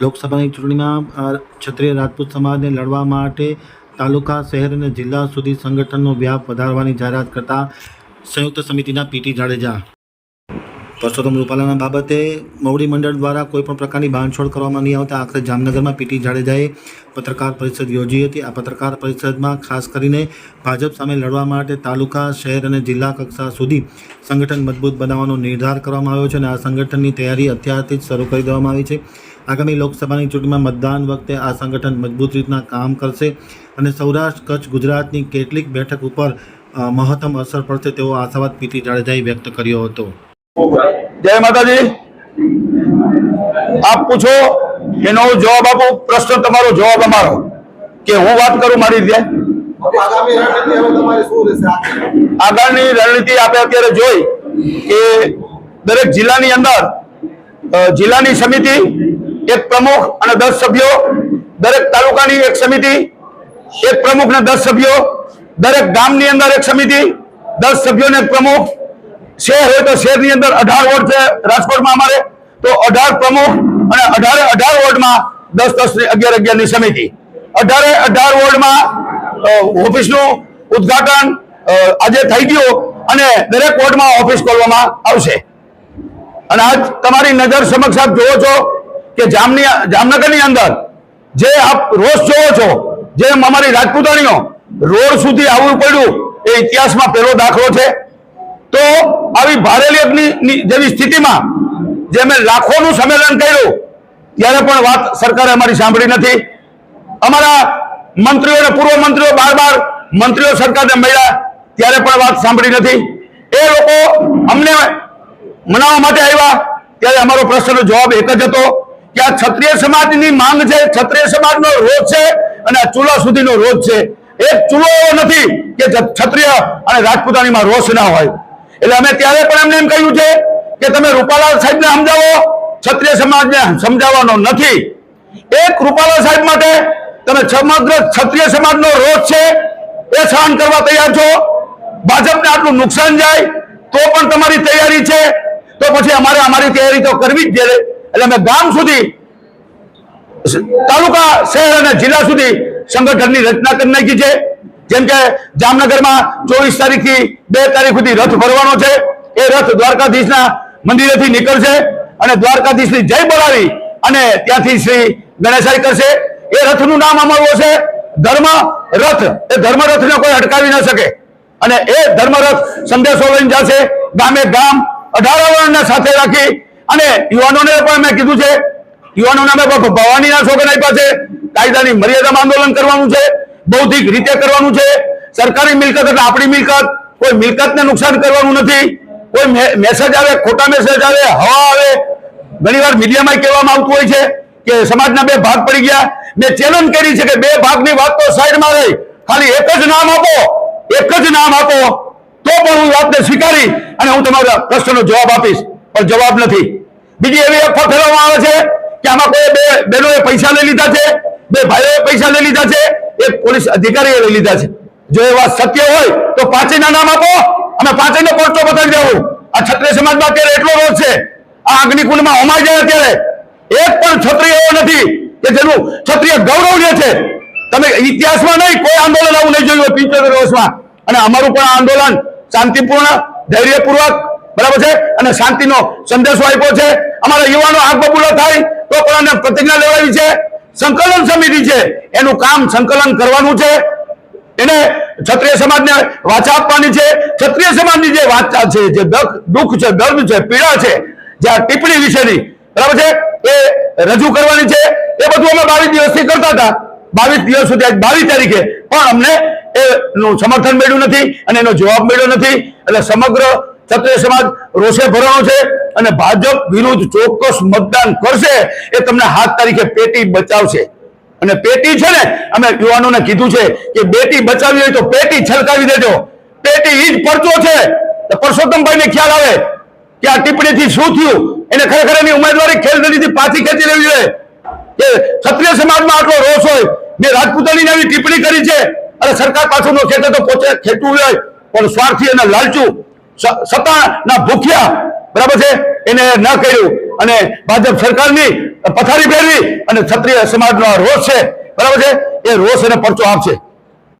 લોકસભાની ચૂંટણીમાં ક્ષત્રિય રાજપૂત સમાજને લડવા માટે તાલુકા, શહેર અને જિલ્લા સુધી સંગઠનનો વ્યાપ વધારવાની જાહેરાત કરતા સંયુક્ત સમિતિના પીટી જાડેજા. પરસોત્તમ રૂપાલાના બાબતે મવડી મંડળ દ્વારા કોઈપણ પ્રકારની બાંધછોડ કરવામાં નહીં આવતા આખરે જામનગરમાં પીટી જાડેજાએ પત્રકાર પરિષદ યોજી હતી. આ પત્રકાર પરિષદમાં ખાસ કરીને ભાજપ સામે લડવા માટે તાલુકા, શહેર અને જિલ્લા કક્ષા સુધી સંગઠન મજબૂત બનાવવાનો નિર્ધાર કરવામાં આવ્યો છે અને આ સંગઠનની તૈયારી અત્યારથી જ શરૂ કરી દેવામાં આવી છે. આગામી લોકસભાની ચૂંટણીમાં મતદાન વખતે આ સંગઠન મજબૂત રીતના કામ કરશે અને સૌરાષ્ટ્ર કચ્છ ગુજરાતની કેટલીક બેઠક ઉપર મહત્તમ અસર પડશે તેવો આશાવાદ પીટી જાડેજાએ વ્યક્ત કર્યો હતો. જય માતાજી. આપ પૂછો એનો હું જવાબ આપો? પ્રશ્ન તમારો જવાબ અમારો. કે હું વાત કરું મારી રીતે? આગામી રણનીતિ હવે તમારી શું રહેશે? આગળની રણનીતિ આપણે અત્યારે જોઈ કે દરેક જિલ્લાની અંદર જિલ્લાની સમિતિ એક પ્રમુખ અને દસ સભ્યો, દરેક તાલુકાની એક સમિતિ, એક પ્રમુખ ને દસ સભ્યો, દરેક ગામની અંદર એક સમિતિ, દસ સભ્યોને એક પ્રમુખ. શહેર હોય તો શહેરની અંદર અઢાર વોર્ડ છે, રાજકોટમાં અમારે. તો અઢાર પ્રમુખ અને અઢારે અઢાર વોર્ડમાં દસ દસની અગિયાર અગિયારની સમિતિ. અઢારે અઢાર વોર્ડમાં ઓફિસનું ઉદ્ઘાટન આજે થઈ ગયું અને દરેક વોર્ડમાં ઓફિસ ખોલવામાં આવશે. અને આજ તમારી નજર સમક્ષ આપ જોવો છો કે જામની જામનગરની અંદર જે આપ રોષ જોવો છો, જે અમારી રાજપૂતાણીઓ રોડ સુધી આવવું પડ્યું એ ઇતિહાસમાં પહેલો દાખલો છે. તો આવી ભારેલી અગ્નિની જેવી સ્થિતિમાં જે અમે લાખોનું સંમેલન કર્યું, ત્યારે પણ વાત સરકારે અમારી સાંભળી નથી. અમારા મંત્રીઓ અને પૂર્વ મંત્રીઓ બાર બાર મંત્રીઓ સરકારને મળ્યા, ત્યારે પણ વાત સાંભળી નથી. એ લોકો અમને મનાવવા માટે આવ્યા, ત્યારે અમારો પ્રશ્નનો જવાબ એક જ હતો. કે આ ક્ષત્રિય સમાજની માંગ છે. ક્ષત્રિય સમાજનો રોજ છે અને આ ચૂલા સુધીનો રોજ છે. એક ચૂલો એવો નથી કે ક્ષત્રિય અને રાજપૂતાણીમાં રોષ ના હોય. એટલે અમે ત્યારે પણ એમને એમ કહ્યું છે કે તમે રૂપાલાલ સાહેબને સમજાવો. ક્ષત્રિય સમાજને સમજાવવાનો નથી. એક રૂપાલા સાહેબ માટે તમે સમગ્ર ક્ષત્રિય સમાજનો રોષ છે એ સહન કરવા તૈયાર છો. ભાજપને આટલું નુકસાન જાય તો પણ તમારી તૈયારી છે. તો પછી અમારે અમારી તૈયારી તો કરવી જ છે. એટલે અમે ગામ સુધી, તાલુકા, શહેર અને જિલ્લા સુધી સંગઠનની રચના કરી નાખી છે. જેમ કે જામનગરમાં ચોવીસ તારીખથી બે તારીખ સુધી રથ ભરવાનો છે. એ રથ દ્વારકાધીશના મંદિરેથી નીકળશે અને દ્વારકાધીશની જય બોલાવી અને ત્યાંથી શ્રી ગણેશાઈ કરશે. એ રથનું નામ અમારું હશે, ધર્મ રથ. એ ધર્મ રથને કોઈ અટકાવી ન શકે. અને એ ધર્મરથ સંદેશો લઈને જશે. ગામે ગામ અઢાર વર્ણને સાથે રાખી અને યુવાનોને પણ મેં કીધું છે, યુવાનોને અમે ભવાનીના સોગન આપ્યા છે, કાયદાની મર્યાદામાં આંદોલન કરવાનું છે, બૌદ્ધિક રીતે કરવાનું છે, સરકારી મિલકત એટલે આપણી મિલકત, કોઈ મિલકતને નુકસાન કરવાનું નથી, કોઈ મેસેજ આવે, ખોટા મેસેજ આવે, હવા આવે, ઘણીવાર મીડિયામાં કહેવામાં આવતું હોય છે કે સમાજના બે ભાગ પડી ગયા. મેં ચેલેન્જ કરી છે કે બે ભાગની વાત તો સાઈડમાં રહી, ખાલી એક જ નામ આપો, એક જ નામ આપો, તો પણ હું વાતને સ્વીકારી અને હું તમારા પ્રશ્નનો જવાબ આપીશ. પણ જવાબ નથી. બીજી એવી અફવા ફેરવવામાં આવે છે કે આમાં કોઈ બે બહેનોએ પૈસા લઈ લીધા છે, બે ભાઈઓએ પૈસા લઈ લીધા છે, એક પોલીસ અધિકારીએ લઈ લીધા છે. જો એ વાત સત્ય હોય તો પાંચેયના નામ આપો, અમે પાંચેયને કોર્ટો બતાવી દેવું. આ ક્ષત્રિય સમાજમાં અત્યારે એટલો રોજ છે. આ અગ્નિકુંડમાં હોમાઈ જાય અત્યારે. એક પણ ક્ષત્રિય એવો નથી કે જેનું ક્ષત્રિય ગૌરવ જે છે, તમે ઇતિહાસમાં નહીં, કોઈ આંદોલન આવું નહીં જોયું હોય વર્ષમાં. અને અમારું પણ આંદોલન શાંતિપૂર્ણ, ધૈર્યપૂર્વક બરાબર છે? અને શાંતિનો સંદેશો આપ્યો છે. અમારા યુવાનો આગ બબૂલો થાય તો પણ પ્રતિજ્ઞા લેવાવી છે. સંકલન સમિતિ છે. એનું કામ સંકલન કરવાનું છે. એને ક્ષત્રિય સમાજને વાચા આપવાની છે. ક્ષત્રિય સમાજની જે વાચા છે, જે દખ, દુઃખ છે, દર્દ છે, પીડા છે, જે આ ટિપ્પણી વિશેની, બરાબર છે? એ રજૂ કરવાની છે. એ બધું અમે બાવીસ દિવસથી કરતા હતા. બાવીસ દિવસ સુધી આજ બાવીસ તારીખે. પણ અમને એનું સમર્થન મળ્યું નથી અને એનો જવાબ મળ્યો નથી. એટલે સમગ્ર ક્ષત્રિય સમાજ રોષે ભરાણો છે અને ભાજપ વિરુદ્ધ ચોક્કસ મતદાન કરશે એ તમને હાથ તારીખે પેટી બચાવશે. અને પેટી છે ને, અમે યુવાનોને કીધું છે કે બેટી બચાવી હોય તો પેટી છલકાવી દેજો. પેટી ઈ જ પરચો છે. પરસોત્તમભાઈ ને ખ્યાલ આવે કે આ ટિપ્પણીથી શું થયું? એને ખરેખર એની ઉમેદવારી ખેલદીથી પાછી ખેંચી લેવી જોઈએ. કે ક્ષત્રિય સમાજમાં આટલો રોષ હોય, મેં રાજપૂતાની આવી ટિપ્પણી કરી છે. અને સરકાર પાછું નો ખેંચે તો પોતે ખેંચવું હોય પણ સ્વાર્થી અને લાલચું સત્તાના ભૂખ્યા, બરાબર છે? એને ન કર્યું. અને ભાજપ સરકારની પથારી પહેરવી અને ક્ષત્રિય સમાજનો રોષ છે. બરાબર છે? એ રોષ એને પરચો આપશે.